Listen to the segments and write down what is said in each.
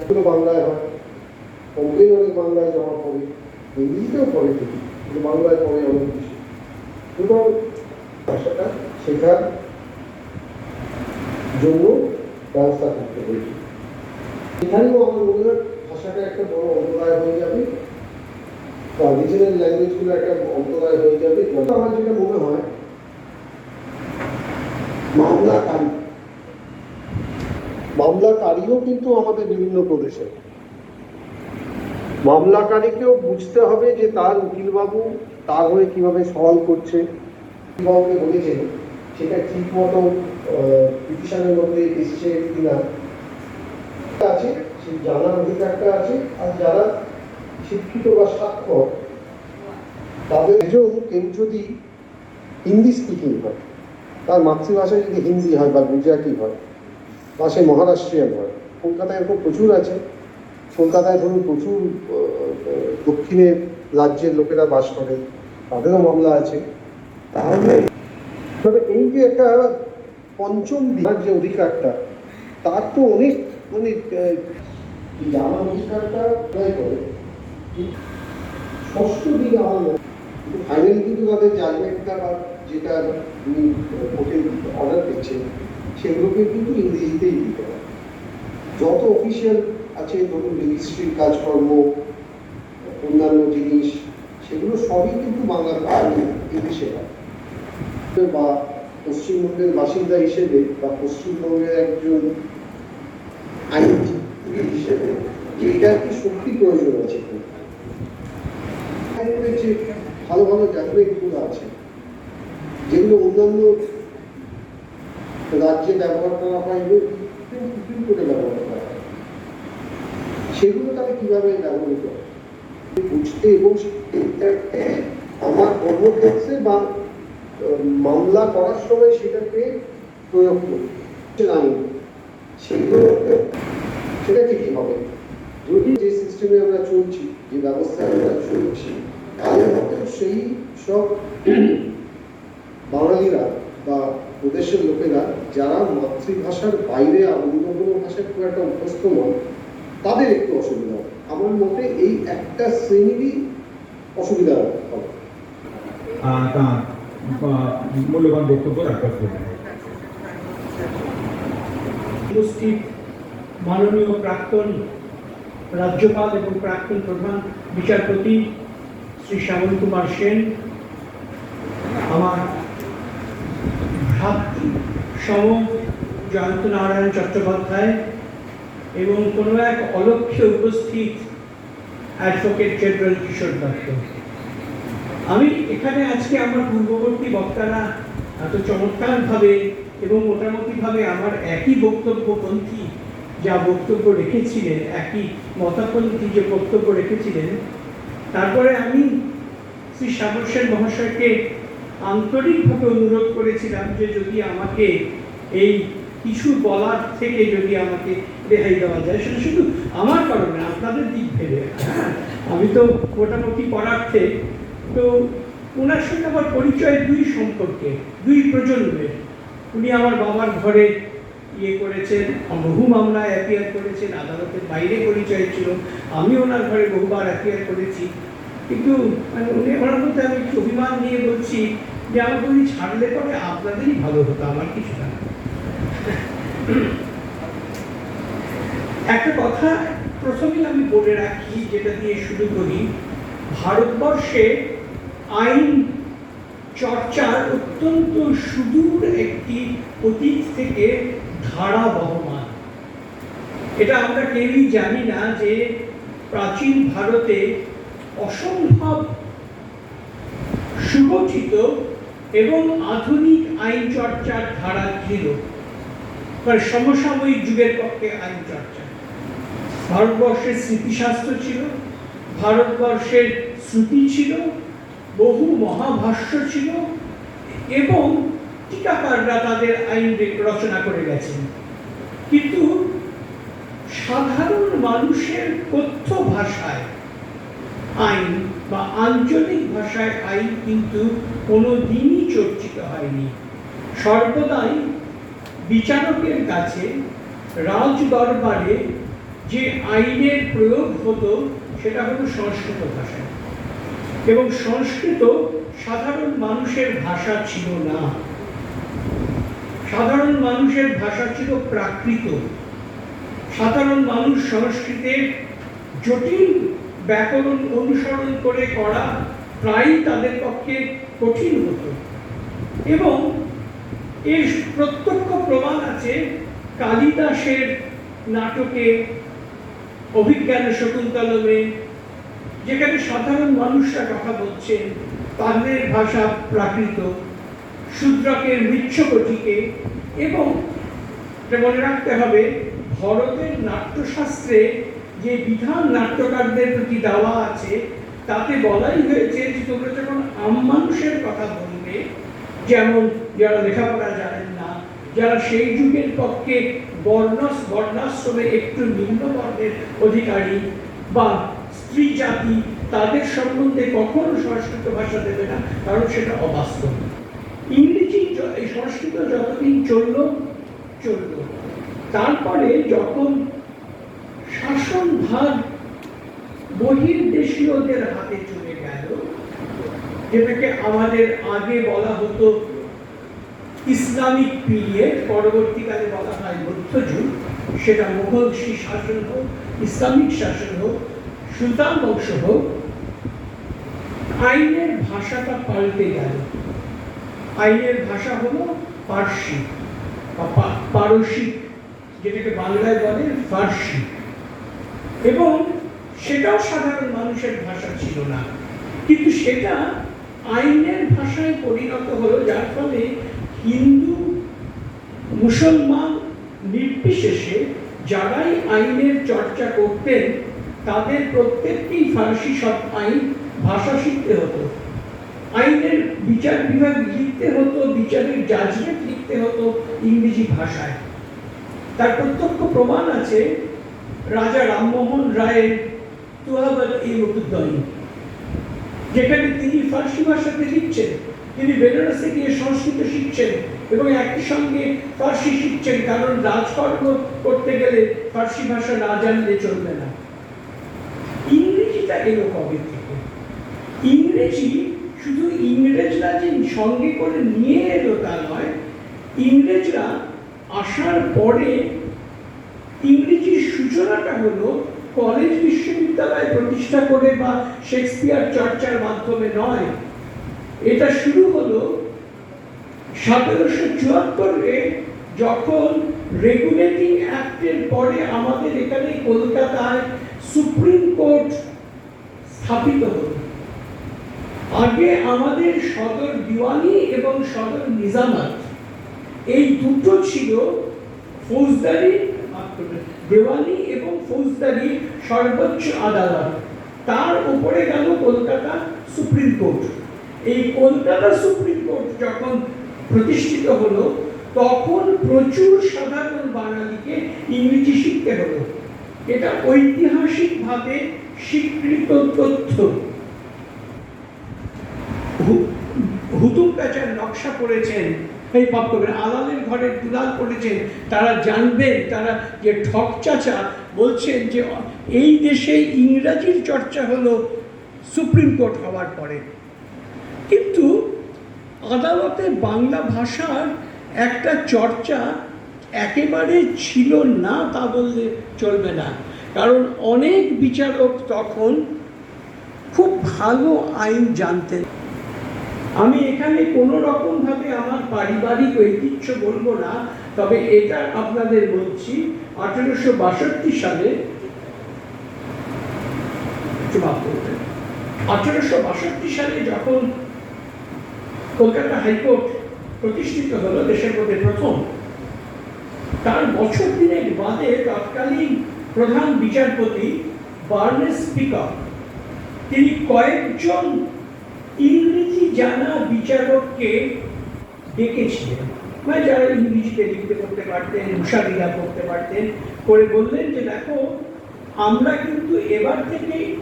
এগুলো বাংলায় হয়। কমপ্লেন অনেক বাংলায় জমা পড়ে ইংরেজিতেও পড়ে কিন্তু বাংলায় পড়ে অনেক বেশি। সুতরাং ভাষাটা শেখার জন্য ব্যবস্থা করতে হয়েছে এখানেও আমার মনে হয় ভাষাটা একটা বড় অন্তরায় হয়ে যাবে। বা রিজনাল ল্যাঙ্গুয়েজগুলো একটা অন্তরায় হয়ে যাবে। আমার যেটা মনে হয় মামলাকারী। মামলাকারীও কিন্তু আমাদের বিভিন্ন প্রদেশে। মামলাকারীকেও বুঝতে হবে যে তার উকিলবাবু তার হয়ে কীভাবে সওয়াল করছে। উকিলবাবুকে বলেছেন সেটা ঠিক মতো পিটিশনের মধ্যে এসছে কিনা। আছে সেই জানার অধিকারটা আছে আর যারা শিক্ষিত বা স্বাক্ষর তাদের কেউ যদি হিন্দি স্পিকিং হয় তার মাতৃভাষা যদি হিন্দি হয় বা গুজরাটি হয় বা সে মহারাষ্ট্রিয়ান হয় কলকাতায় এরকম প্রচুর আছে। কলকাতায় ধরুন প্রচুর আহ, রাজ্যের লোকেরা বাস করে তাদেরও মামলা আছে। তাহলে তবে এই যে একটা পঞ্চম দিনার যে অধিকারটা তার তো অনেক মানে জানার অধিকারটা অ্যাপ্লাই করে। ষষ্ঠ দিকে আমার ফাইনালি কিন্তু তাদের জাজমেন্টটা যেটা উনি কোর্টে অর্ডার দিচ্ছেন, সেগুলোকে কিন্তু ইংরেজিতেই দিতে হবে যত অফিসিয়াল আছে, ধরুন রেজিস্ট্রির কাজকর্ম, অন্যান্য জিনিস, সেগুলো সবই কিন্তু বাংলার ইংলিশে বা পশ্চিমবঙ্গের বাসিন্দা হিসেবে বা পশ্চিমবঙ্গের একজন আইনজীবী হিসেবে এইটার কি সত্যি প্রয়োজন আছে? ভালো ভালো জাজমেন্টগুলো আছে। যেগুলো অন্যান্য রাজ্যে ব্যবহার করা হয় এবং সুপ্রিম কোর্টে ব্যবহার করা হয়। সেগুলো তাহলে কীভাবে ব্যবহৃত? বুঝতে এবং আমার কর্মক্ষেত্রে বা মামলা করার সময় সেটাকে প্রয়োগ করি। আইন, সেগুলো সেটাকে কি হবে? যদি যে সিস্টেমে আমরা চলছি, যে ব্যবস্থায় আমরা চলছি, তাহলে হয়তো সেই সব বাঙালিরা বা প্রদেশের লোকেরা যারা মাতৃভাষার বাইরে অন্য কোনো ভাষায় খুব একটা অভ্যস্ত নয় তাদের একটু অসুবিধা আমার মতে এই একটা শ্রেণীরই অসুবিধা হবে। তার মূল্যবান বক্তব্য উপস্থিত মাননীয় প্রাক্তন রাজ্যপাল এবং প্রাক্তন প্রধান বিচারপতি শ্রী শ্যামল কুমার সেন আমার ভ্রাতৃ সম জয়ন্ত নারায়ণ চট্টোপাধ্যায় এবং কোনো এক অলক্ষ্যে উপস্থিত অ্যাডভোকেট জেনারেল কিশোর দত্ত। আমি এখানে আজকে আমার পূর্ববর্তী বক্তারা এত চমৎকারভাবে এবং মোটামুটিভাবে আমার একই বক্তব্যপন্থী যা বক্তব্য রেখেছিলেন, একই মতাপন্থী যে বক্তব্য রেখেছিলেন, তারপরে আমি শ্রী শ্যামল সেন মহাশয়কে আন্তরিকভাবে অনুরোধ করেছিলাম যে যদি আমাকে এই কিছু বলার থেকে যদি আমাকে রেহাই দেওয়া যায়, সেটা শুধু আমার কারণে, আপনাদের দিক ভেবে। হ্যাঁ আমি তো মোটামুটি পড়ার্থে তো ওনার সঙ্গে আমার পরিচয় দুই সম্পর্কে, দুই প্রজন্মের উনি আমার বাবার ঘরে ইয়ে করেছেন বহু মামলায় অ্যাপিয়ার করেছেন, আদালতের বাইরে পরিচয় ছিল। আমি ওনার ঘরে বহুবার অ্যাপিয়ার করেছি। কিন্তু মানে উনি ওনার মধ্যে আমি অভিমান নিয়ে বলছি যে আমাকে উনি ছাড়লে পরে আপনাদেরই ভালো হতো, আমার কিছু না। একটা কথা প্রথমেই আমি বলে রাখি, যেটা দিয়ে শুরু করি। ভারতবর্ষে আইন চর্চার অত্যন্ত সুদূর একটি অতীত থেকে ধারা বহমান। এটা আমরা কেউই জানি না যে প্রাচীন ভারতে অসম্ভব সুগঠিত এবং আধুনিক আইন চর্চার ধারা ছিল সমসাময়িক যুগের পক্ষে আইন চর্চা। ভারতবর্ষের স্মৃতিশাস্ত্র ছিল, ভারতবর্ষের শ্রুতি ছিল, বহু মহাভাষ্য ছিল এবং টিকাকাররা তাদের আইন রচনা করে গেছেন। কিন্তু সাধারণ মানুষের কথ্য ভাষায় আইন বা আঞ্চলিক ভাষায় আইন কিন্তু কোনো দিনই চর্চিত হয়নি। সর্বদাই বিচারকের কাছে রাজ দরবারে যে আইনের প্রয়োগ হতো, সেটা হলো সংস্কৃত ভাষায়। এবং সংস্কৃত সাধারণ মানুষের ভাষা ছিল না। সাধারণ মানুষের ভাষা ছিল প্রাকৃত। সাধারণ মানুষ সংস্কৃতের জটিল ব্যাকরণ অনুসরণ করে করা প্রায়ই তাদের পক্ষে কঠিন হতো। এবং এর প্রত্যক্ষ প্রমাণ আছে কালিদাসের নাটকে অভিজ্ঞান শকুন্তলমে যেখানে সাধারণ মানুষরা কথা বলছেন তাদের ভাষা প্রাকৃত, শূদ্রকের মৃচ্ছকটিকে এবং মনে রাখতে হবে, ভরতের নাট্যশাস্ত্রে যে বিধান নাট্যকারদের প্রতি দেওয়া আছে, তাতে বলাই হয়েছে যে তোমরা যখন আম মানুষের কথা বলবে, যেমন যারা লেখাপড়া জানেন না, যারা সেই যুগের পক্ষে বর্ণ বর্ণাশ্রমে একটু নিম্ন বর্ণের অধিকারী বা স্ত্রী জাতি, তাদের সম্বন্ধে কখনো সংস্কৃত ভাষা দেবে না, কারণ সেটা অবাস্তব। ইংরেজি সংস্কৃত যতদিন চলল চলল। তারপরে যখন শাসন ভাগ বহির্দেশীয়দের হাতে চলে গেল, যেটাকে আমাদের আগে বলা হতো ইসলামিক পিরিয়ড, পরবর্তীকালে বলা হয় মধ্যযুগ সেটা মুঘল শাসন হোক, ইসলামিক শাসন হোক, সুলতান বংশ হোক, আইনের ভাষাটা পাল্টে গেল। আইনের ভাষা হলো পার্সি, বা পারসিক, যেটাকে বাংলায় বলে ফার্সি। এবং সেটাও সাধারণ মানুষের ভাষা ছিল না। কিন্তু সেটা আইনের ভাষায় পরিণত হলো, যার ফলে হিন্দু, মুসলমান নির্বিশেষে যারাই আইনের চর্চা করতেন, তাদের প্রত্যেককেই ফার্সি সব আইন ভাষা শিখতে হতো। আইনের বিচার বিভাগ লিখতে হতো, বিচারের জাজমেন্ট লিখতে হতো ইংরেজি ভাষায়। তার প্রত্যক্ষ প্রমাণ আছে রাজা রামমোহন রায়ের তুহাবাদ এই মুকুদ্দনী যেখানে তিনি ফার্সি ভাষাতে লিখছেন, তিনি বেনারসে গিয়ে সংস্কৃত শিখছেন এবং একই সঙ্গে ফার্সি শিখছেন, কারণ রাজকর্ম করতে গেলে ফার্সি ভাষা না জানলে চলবে না। ইংরেজিটা এলো কবে থেকে? ইংরেজি শুধু ইংরেজরা যে সঙ্গে করে নিয়ে এলো তা নয়, ইংরেজরা আসার পরে ইংরেজির সূচনাটা হলো কলেজ বিশ্ববিদ্যালয় প্রতিষ্ঠা করে বা শেক্সপিয়ার চর্চার মাধ্যমে নয়। এটা শুরু হলো সতেরোশো চুয়াত্তরে যখন রেগুলেটিং অ্যাক্টের পরে আমাদের এখানে কলকাতায় সুপ্রিম কোর্ট স্থাপিত হলো। আগে আমাদের সদর দিওয়ানি এবং সদর নিজামাত, এই দুটো ছিল ফৌজদারি দেওয়ানি এবং ফৌজদারি সর্বোচ্চ আদালত। তার উপরে গেল কলকাতা সুপ্রিম কোর্ট। এই কলকাতা সুপ্রিম কোর্ট যখন প্রতিষ্ঠিত হলো, তখন প্রচুর সাধারণ বাঙালিকে ইংরেজি শিখতে হলো। এটা ঐতিহাসিকভাবে স্বীকৃত তথ্য। হুতুম প্যাচার নকশা করেছেন এই পাপ করবেন আলালের ঘরে দুলাল করেছেন তারা জানবেন, তারা যে ঠক চাচা বলছেন যে এই দেশে ইংরাজির চর্চা হলো সুপ্রিম কোর্ট হওয়ার পরে। কিন্তু আদালতে বাংলা ভাষার একটা চর্চা একেবারে ছিল না তা বললে চলবে না। কারণ অনেক বিচারক তখন খুব ভালো আইন জানতেন। আমি এখানে কোনো রকম ভাবে আমার পারিবারিক ঐতিহ্য বলব না, তবে এটা আপনাদের বলছি, আঠেরোশো বাষট্টি সালে আঠেরোশো বাষট্টি সালে যখন কলকাতা হাইকোর্ট প্রতিষ্ঠিত হলো, দেশের মধ্যে প্রথম, তার বছর দিনের বাদে তৎকালীন প্রধান বিচারপতি বার্নেস স্পিকার তিনি কয়েকজন ইংরেজি জানা বিচারককে ডেকেছিলেন। মানে যারা ইংরেজিতে লিখতে করতে পারতেন মুসারিরা করতে পারতেন, করে বললেন যে, দেখো, আমরা কিন্তু এবার থেকে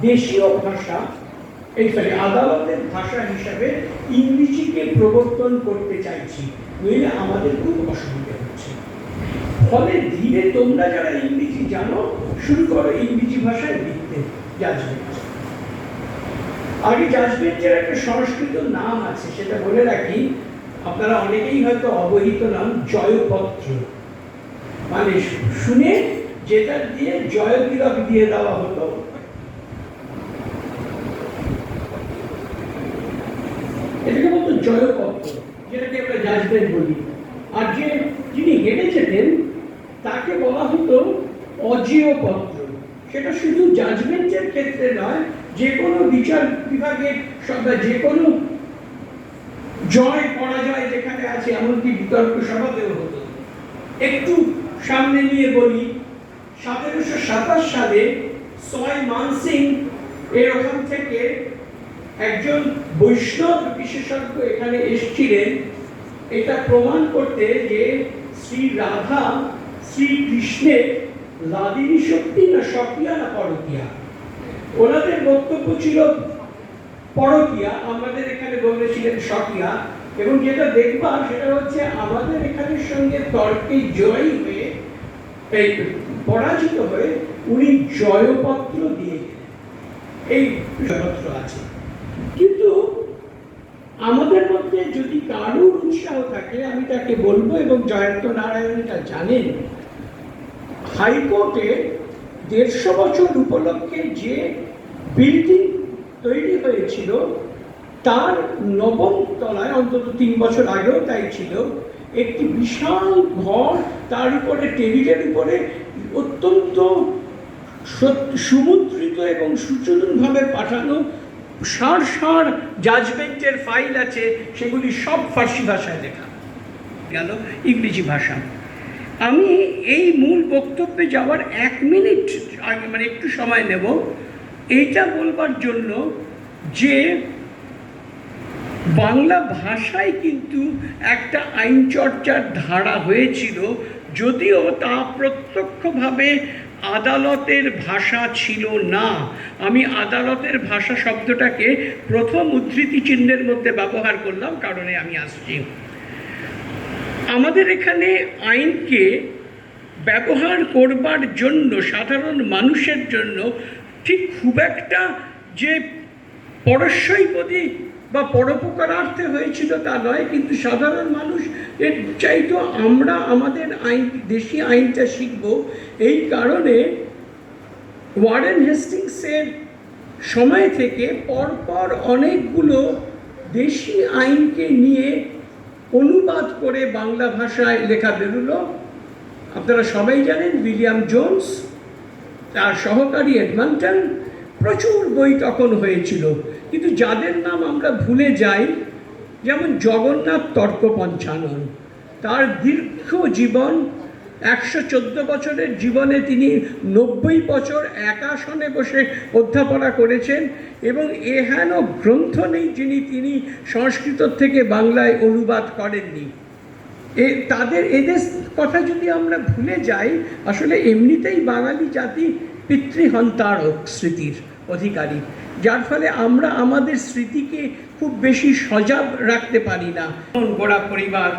দেশীয় ভাষা, এই সরি আদালতের ভাষা হিসাবে ইংরেজিকে প্রবর্তন করতে চাইছি। নইলে আমাদের খুব অসুবিধা হচ্ছে। ফলে ধীরে তোমরা যারা ইংরেজি জানো, শুরু করো ইংরেজি ভাষায় লিখতে। জাজমেন্ট আগে জাজমেন্টের একটা সংস্কৃত নাম আছে, সেটা বলে রাখি, আপনারা অনেকেই হয়তো অবহিত নাম জয়পত্র। মানে শুনে যেটা দিয়ে জয় তিলক দিয়ে দেওয়া হতো। এটাকে বলতো জয়পত্র, যেটাকে আমরা জাজমেন্ট বলি। আর যে যিনি হেঁটে যেতেন, তাকে বলা হতো অজেয় পত্র সেটা শুধু জাজমেন্টের ক্ষেত্রে নয় যে কোনো বিচার বিভাগের যে কোনো জয়, পরাজয় যেখানে আছে, এমনকি বিতর্ক সভাতেও হতো। একটু সামনে নিয়ে বলি, সতেরোশো সাতাশ সালে সয় মানসিং এর ওখান থেকে একজন বৈষ্ণব বিশেষজ্ঞ এখানে এসেছিলেন। এটা প্রমাণ করতে যে শ্রী রাধা শ্রী কৃষ্ণের লাদিনী শক্তি না সক্রিয়া না পরকিয়া। ওনাদের বক্তব্য ছিল পরকিয়া, আমাদের এখানে বলেছিলেন সকিয়া, এবং যেটা দেখবা সেটা হচ্ছে আমাদের এখানে সঙ্গে তর্কে জয়ী হয়ে পরাজিত হয়ে উনি জয়পত্র দিয়ে এই জয়পত্র আছে। কিন্তু আমাদের মধ্যে যদি কারোর উৎসাহ থাকে, আমি তাকে বলব এবং জয়ন্ত নারায়ণ এটা জানেন, হাইকোর্টে দেড়শো বছর উপলক্ষে যে বিল্ডিং তৈরি হয়েছিল, তার নবম তলায়, অন্তত তিন বছর আগেও তাই ছিল, একটি বিশাল ঘর, তার উপরে, টেবিলের উপরে অত্যন্ত সুমুদ্রিত এবং সুচরণভাবে পাঠানো সার সার জাজমেন্টের ফাইল আছে, সেগুলি সব ফার্সি ভাষায় লেখা। গেল ইংরেজি ভাষা। আমি এই মূল বক্তব্যে যাওয়ার এক মিনিট মানে একটু সময় নেব। এইটা বলবার জন্য যে বাংলা ভাষায় কিন্তু একটা আইন চর্চার ধারা হয়েছিল, যদিও তা প্রত্যক্ষভাবে আদালতের ভাষা ছিল না। আমি আদালতের ভাষা শব্দটাকে প্রথম উদ্ধৃতি চিহ্নের মধ্যে ব্যবহার করলাম, কারণে আমি আসছি। আমাদের এখানে আইনকে ব্যবহার করবার জন্য, সাধারণ মানুষের জন্য ঠিক খুব একটা যে পরস্বৈপদী বা পরোপকারার্থে হয়েছিল তা নয়, কিন্তু সাধারণ মানুষ এর চাইতো আমরা আমাদের আইন, দেশি আইনটা শিখব। এই কারণে ওয়ারেন হেস্টিংসের সময় থেকে পরপর অনেকগুলো দেশি আইনকে নিয়ে অনুবাদ করে বাংলা ভাষায় লেখা বেরোলো। আপনারা সবাই জানেন উইলিয়াম জোনস, তার সহকারী এডমান্টন। প্রচুর বই তখন হয়েছিল। কিন্তু যাদের নাম আমরা ভুলে যাই, যেমন জগন্নাথ তর্ক পঞ্চানন তার দীর্ঘ জীবন একশো চোদ্দ বছরের জীবনে তিনি নব্বই বছর একাসনে বসে অধ্যাপনা করেছেন এবং এহেন গ্রন্থ নেই যিনি তিনি সংস্কৃত থেকে বাংলায় অনুবাদ করেননি। এ, তাদের এদের কথা যদি আমরা ভুলে যাই, আসলে এমনিতেই বাঙালি জাতি পিতৃহন্তারক স্মৃতির অধিকারী। যার ফলে আমরা আমাদের স্মৃতিকে খুব বেশি সজাগ রাখতে পারি না। গোড়া পরিবার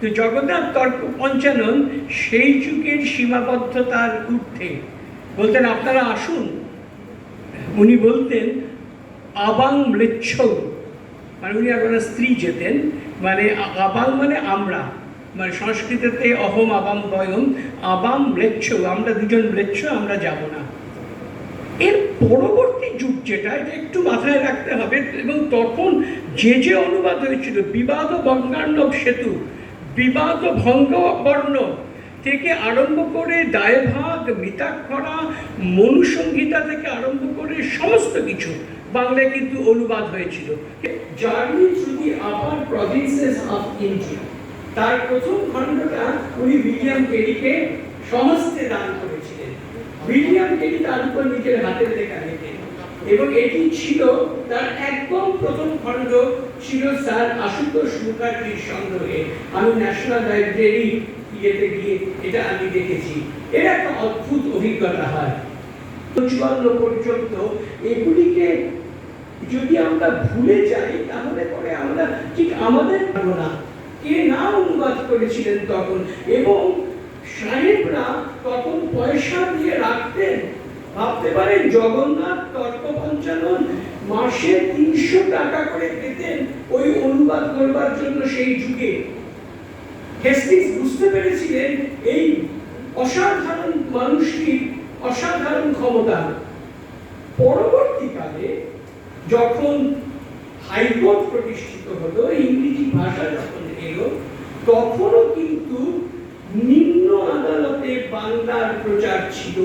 তো জগন্নাথ তর্ক পঞ্চানন, সেই যুগের সীমাবদ্ধতার ঊর্ধ্বে। বলতেন, আপনারা আসুন। উনি বলতেন, আবাং মৃচ্ছ। মানে উনি আর ওনার স্ত্রী যেতেন মানে আবাং মানে আমরা মানে সংস্কৃততে অহম আবাম বয়ম আবাম ম্লেচ্ছ আমরা দুজন ম্লেচ্ছ আমরা যাব না। এর পরবর্তী যুগ যেটা, এটা একটু মাথায় রাখতে হবে, এবং তখন যে যে অনুবাদ হয়েছিল, বিবাদ বঙ্গার্ণব সেতু বিবাদ ভঙ্গ বর্ণ থেকে আরম্ভ করে দায়ভাগ, মিতাক্ষরা, মনুসংহিতা থেকে আরম্ভ করে সমস্ত কিছু বাংলায় কিন্তু অনুবাদ হয়েছিল। Journey through the upper provinces of India তার প্রথম খণ্ডটা উনি উইলিয়াম কেরিকে সমস্তে দান করেছিলেন। উইলিয়াম কেরি তার উপর নিজের হাতের লেখা এবং এটি ছিল তার একদম প্রথম খণ্ড ছিল স্যার আশুতোষ মুখার্জির সংগ্রহে। আমি ন্যাশনাল লাইব্রেরি ইয়েতে গিয়ে এটা আমি দেখেছি। এটা একটা অদ্ভুত অভিজ্ঞতা হয়। চুয়ান্ন পর্যন্ত এগুলিকে যদি আমরা ভুলে যাই, তাহলে পরে আমরা ঠিক আমাদের না। কে না অনুবাদ করেছিলেন তখন? এবং সাহেবরা তখন পয়সা দিয়ে রাখতেন ভাবতে পারেন, জগন্নাথ তর্ক পঞ্চানন মাসে তিনশো টাকা করে পেতেন ওই অনুবাদ করবার জন্য সেই যুগে। হেস্টিংস বুঝতে পেরেছিলেন এই অসাধারণ মানুষটির অসাধারণ ক্ষমতা। পরবর্তীকালে যখন হাইকোর্ট প্রতিষ্ঠিত হলো, ইংরেজি ভাষা যখন এলো, তখনও কিন্তু নিম্ন আদালতে বাংলার প্রচার ছিল।